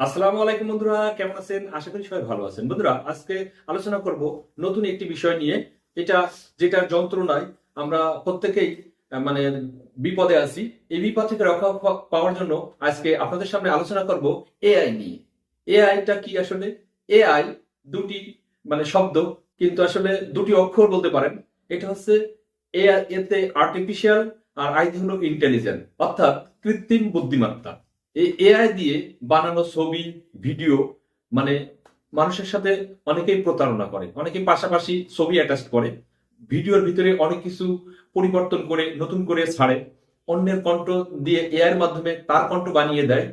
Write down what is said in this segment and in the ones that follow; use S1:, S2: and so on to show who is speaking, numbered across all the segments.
S1: আসসালামু আলাইকুম বন্ধুরা, কেমন আছেন? আশা করি সবাই ভালো আছেন। বন্ধুরা, আজকে আলোচনা করব নতুন একটি বিষয় নিয়ে। এটা যেটা যন্ত্রণায় আমরা প্রত্যেকেই মানে বিপদে আছি। এই বিপদ থেকে রক্ষা পাওয়ার জন্য আজকে আপনাদের সামনে আলোচনা করব এআই নিয়ে। এআইটা কি আসলে? এআই দুটি মানে শব্দ, কিন্তু আসলে দুটি অক্ষর বলতে পারেন। এটা হচ্ছে এআই, এতে আর্টিফিশিয়াল আর আই হলো ইন্টেলিজেন্ট অর্থাৎ কৃত্রিম বুদ্ধিমত্তা। এই এআই দিয়ে বানানো ছবি, ভিডিও মানে মানুষের সাথে অনেকেই প্রতারণা করে, অনেকেই পাশাপাশি ছবি অ্যাটাচ করে, ভিডিওর ভিতরে অনেক কিছু পরিবর্তন করে, নতুন করে ছাড়ে, অন্যের কণ্ঠ দিয়ে এআইয়ের মাধ্যমে তার কণ্ঠ বানিয়ে দেয়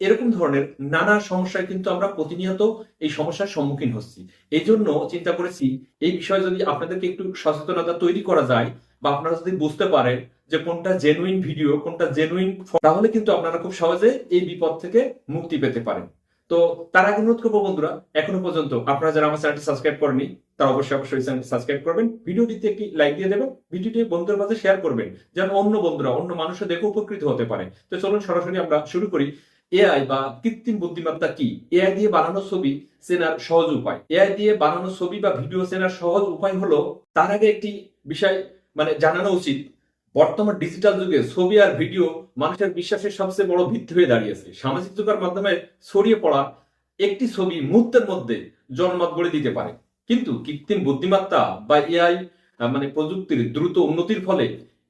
S1: এরকম ধরনের নানা সমস্যায় কিন্তু আমরা প্রতিনিয়ত এই সমস্যার সম্মুখীন হচ্ছি। এই জন্য চিন্তা করেছি, এই বিষয়ে যদি আপনাদেরকে একটু সচেতনতা তৈরি করা যায় বা আপনারা যদি বুঝতে পারেন যে কোনটা জেনুইন ভিডিও কোনটা জেনুইন তাহলে কিন্তু আপনারা খুব সহজে এই বিপদ থেকে মুক্তি পেতে পারেন। তো তার আগে অনুরোধ করব বন্ধুরা, এখনও পর্যন্ত আপনারা যারা আমার চ্যানেলটি সাবস্ক্রাইব করেনি তারা অবশ্যই অবশ্যই চ্যানেলটি সাবস্ক্রাইব করবেন। ভিডিওটিতে একটি লাইক দিয়ে দেবেন, ভিডিওটি বন্ধুদের মাঝে শেয়ার করবেন, যেন অন্য বন্ধুরা, অন্য মানুষও দেখে উপকৃত হতে পারে। তো চলুন সরাসরি আমরা শুরু করি। এআই বা কৃত্রিম বুদ্ধিমত্তা কি? এআই দিয়ে বানানো ছবি চেনার সহজ উপায়। এআই দিয়ে বানানো ছবি বা ভিডিও চেনার সহজ উপায় হলো তার আগে একটি বিষয় মানে জানানো উচিত। বর্তমান ডিজিটাল যুগে ছবি আর ভিডিও মানুষের বিশ্বাসের সবচেয়ে বড় ভিত্তি হয়ে দাঁড়িয়েছে। সামাজিক যোগার মাধ্যমে ছড়িয়ে পড়া একটি ছবি মুহূর্তের মধ্যে জনমত গড়ে দিতে পারে। কিন্তু কৃত্রিম বুদ্ধিমত্তা বা এআই মানে প্রযুক্তির দ্রুত উন্নতির ফলে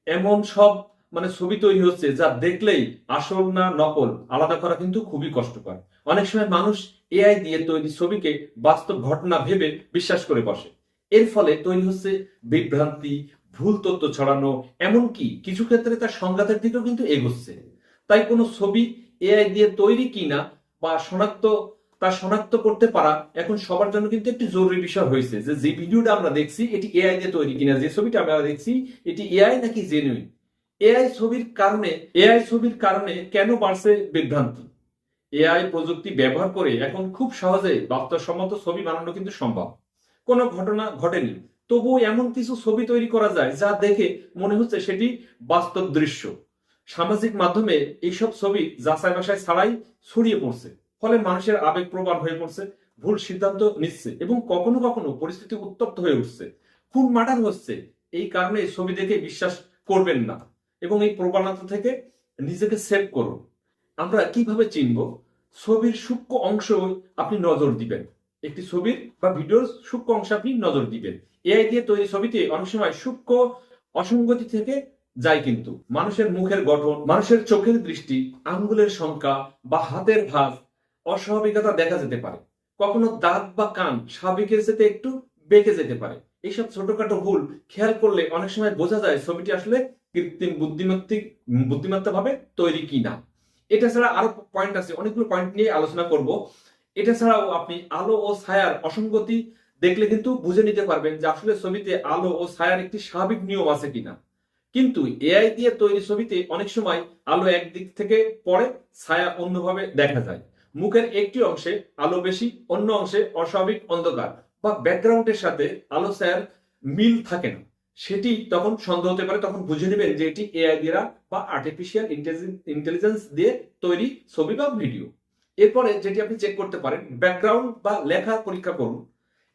S1: এমন সব মানে ছবি তৈরি হচ্ছে, যা দেখলেই আসল না নকল, আলাদা করা কিন্তু খুবই কষ্টকর। অনেক সময় মানুষ এআই দিয়ে তৈরি ছবিকে বাস্তব ঘটনা ভেবে বিশ্বাস করে বসে। এর ফলে তৈরি হচ্ছে বিভ্রান্তি, ভুল তথ্য ছড়ানো, এমনকি কিছু ক্ষেত্রে তার সংঘাতের দিকেও কিন্তু এগোচ্ছে। তাই কোনো ছবি এআই দিয়ে তৈরি কিনা বা শনাক্ত, তা শনাক্ত করতে পারা এখন সবার জন্য কিন্তু একটি জরুরি বিষয় হয়েছে যে যে ভিডিওটা আমরা দেখছি, এটি এআই দিয়ে তৈরি কিনা, যে ছবিটা আমরা দেখছি, এটি এআই নাকি জেনুইন এআই ছবির কারণে, এআই ছবির কারণে কেন বাড়ছে বিভ্রান্তি? এআই প্রযুক্তি ব্যবহার করে এখন খুব সহজে বাস্তবসম্মত ছবি বানানো কিন্তু সম্ভব। কোনো ঘটনা ঘটেনি। তবুও এমন কিছু ছবি তৈরি করা যায় যা দেখে মনে হচ্ছে সেটি বাস্তব দৃশ্য। সামাজিক মাধ্যমে এইসব ছবি যাচাই বাসায় ছাড়াই ছড়িয়ে পড়ছে। ফলে মানুষের আবেগ প্রবণ হয়ে পড়ছে, ভুল সিদ্ধান্ত নিচ্ছে এবং কখনো কখনো পরিস্থিতি উত্তপ্ত হয়ে উঠছে। খুন মার্ডার হচ্ছে, এই কারণে ছবি দেখে বিশ্বাস করবেন না। এই প্রবণতা থেকে নিজেকে সেভ করুন। আমরা কীভাবে চিনব? ছবির সূক্ষ্ম অংশ আপনি নজর দিবেন। একটি ছবির বা ভিডিওর সূক্ষ্ম অংশ আপনি নজর দিবেন। এআই দিয়ে তৈরি ছবিতে অনেক সময় সূক্ষ্ম অসঙ্গতি থেকে যায় কিন্তু। মানুষের মুখের গঠন, মানুষের চোখের দৃষ্টি, আঙ্গুলের সংখ্যা বা হাতের ভাঁজ অস্বাভাবিকতা দেখা যেতে পারে। কখনো দাঁত বা কান স্বাভাবিকের সাথে একটু বেঁকে যেতে পারে। এইসব ছোটখাটো ভুল খেয়াল করলে অনেক সময় বোঝা যায় ছবিটি আসলে কৃত্রিম বুদ্ধিমত্তিক বুদ্ধিমত্তা ভাবে তৈরি কিনা। এটা ছাড়া আরও পয়েন্ট আছে, অনেকগুলো পয়েন্ট নিয়ে আলোচনা করব। এটা ছাড়াও আপনি আলো ও ছায়ার অসঙ্গতি দেখলে কিন্তু বুঝে নিতে পারবেন যে আসলে ছবিতে আলো ও ছায়ার একটি স্বাভাবিক নিয়ম আছে কিনা। কিন্তু এআই দিয়ে তৈরি ছবিতে অনেক সময় আলো একদিক থেকে পড়ে, ছায়া অন্যভাবে দেখা যায়। মুখের একটি অংশে আলো বেশি, অন্য অংশে অস্বাভাবিক অন্ধকার। বা ব্যাকগ্রাউন্ডের সাথে আলো ছায়ার মিল থাকে না। সেটি তখন সন্দেহ হতে পারে, তখন বুঝে নেবেন যে এটি এআই দ্বারা বা আর্টিফিশিয়াল ইন্টেলিজেন্স দিয়ে তৈরি ছবি বা ভিডিও এরপরে যেটি আপনি চেক করতে পারেন ব্যাকগ্রাউন্ড বা লেখা পরীক্ষা করুন।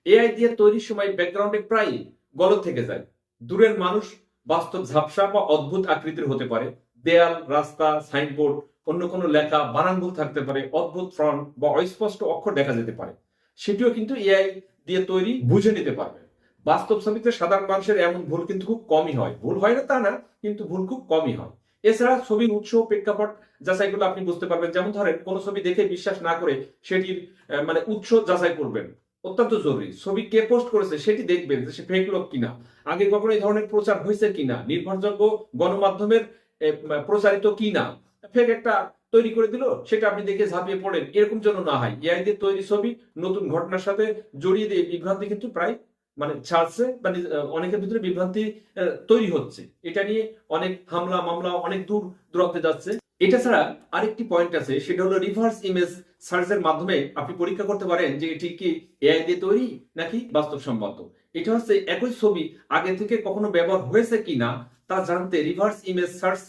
S1: এআই দিয়ে তৈরির সময় ব্যাকগ্রাউন্ডে প্রায় গলত থেকে যায়। দূরের মানুষ বাস্তব ঝাপসা বা অদ্ভুত আকৃতির হতে পারে। দেয়াল, রাস্তা সাইনবোর্ড অন্য কোনো লেখা বানানভুল থাকতে পারে, অদ্ভুত ফ্রন্ট বা অস্পষ্ট অক্ষর দেখা যেতে পারে। সেটিও কিন্তু এআই দিয়ে তৈরি বুঝে নিতে পারবে। বাস্তব ছবিতে সাধারণ মানুষের এমন ভুল কিন্তু খুব কমই হয়। ভুল হয় না তা না, কিন্তু ভুল খুব কমই হয়। এছাড়া ছবির উৎস প্রেক্ষাপট যাচাইগুলো আপনি বুঝতে পারবেন, যেমন ধরেন কোনো ছবি দেখে বিশ্বাস না করে সেটির মানে উৎস যাচাই করবেন। অত্যন্ত জরুরি। ছবি কে পোস্ট করেছে সেটি দেখবেন যে সে ফেক লোক কিনা। আগে কখনো এই ধরনের প্রচার হয়েছে কিনা? নির্ভরযোগ্য গণমাধ্যমের প্রচারিত কিনা? ফেক একটা তৈরি করে দিল সেটা আপনি দেখে ঝাঁপিয়ে পড়েন এরকম যেন না হয়। এআই দিয়ে তৈরি ছবি নতুন ঘটনার সাথে জড়িয়ে দিয়ে বিভ্রান্তি কিন্তু প্রায় মানে ছাড়ছে আহ, অনেকের ভিতরে বিভ্রান্তি তৈরি হচ্ছে। এটা নিয়ে অনেক হামলা মামলা অনেক দূর দূরত্বে যাচ্ছে। এটা ছাড়া আরেকটি পয়েন্ট আছে সেটা হলো রিভার্স ইমেজ সার্চের মাধ্যমে আপনি পরীক্ষা করতে পারেন যে এটি কি এআই দিয়ে তৈরি নাকি বাস্তবসম্মত। এটা হচ্ছে একই ছবি আগে থেকে কখনো ব্যবহার হয়েছে কিনা তা জানতে রিভার্স ইমেজ সার্চ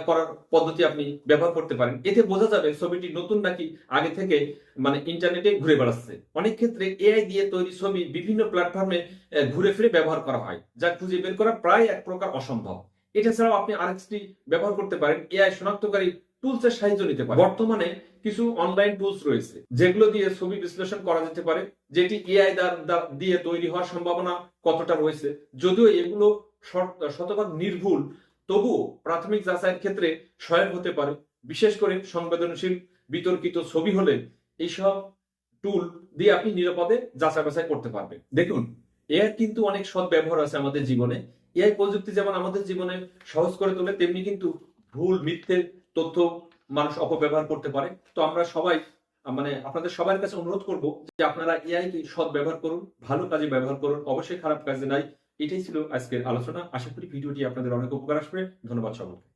S1: করার পদ্ধতি আপনি ব্যবহার করতে পারেন। এতে বোঝা যাবে ছবিটি নতুন নাকি আগে থেকে মানে ইন্টারনেটে ঘুরে বেড়াচ্ছে। অনেক ক্ষেত্রে এআই দিয়ে তৈরি ছবি বিভিন্ন প্ল্যাটফর্মে ঘুরে ফিরে ব্যবহার করা হয়, যা খুঁজে বের করা প্রায় এক প্রকার অসম্ভব। এটা ছাড়াও আপনি আরেকটি ব্যবহার করতে পারেন এআই শনাক্তকারী টুলস এর সাহায্য নিতে পারেন। বর্তমানে কিছু অনলাইন টুলস রয়েছে, যেগুলো দিয়ে ছবি বিশ্লেষণ করা যেতে পারে, যেটি এআই দিয়ে তৈরি হওয়ার সম্ভাবনা কতটা রয়েছে। যদিও এগুলো শত- শতভাগ নির্ভুল তবুও প্রাথমিক যাচাইয়ের ক্ষেত্রে সহায়ক হতে পারে। বিশেষ করে সংবেদনশীল, বিতর্কিত ছবি হলে এইসব টুল দিয়ে আপনি নিরাপদে যাচাই বাছাই করতে পারবেন। দেখুন এর কিন্তু অনেক সৎ ব্যবহার আছে আমাদের জীবনে। এআই প্রযুক্তি যেমন আমাদের জীবনে সহজ করে তোলে, তেমনি কিন্তু ভুল, মিথ্যে তথ্য মানুষ অপব্যবহার করতে পারে। তো আমরা সবাই মানে আপনাদের সবার কাছে অনুরোধ করব যে আপনারা এআই কে সৎ ব্যবহার করুন, ভালো কাজে ব্যবহার করুন। অবশ্যই খারাপ কাজে নাই। এটাই ছিল আজকের আলোচনা। আশা করি ভিডিওটি আপনাদের অনেক উপকার আসবে। ধন্যবাদ সকলকে।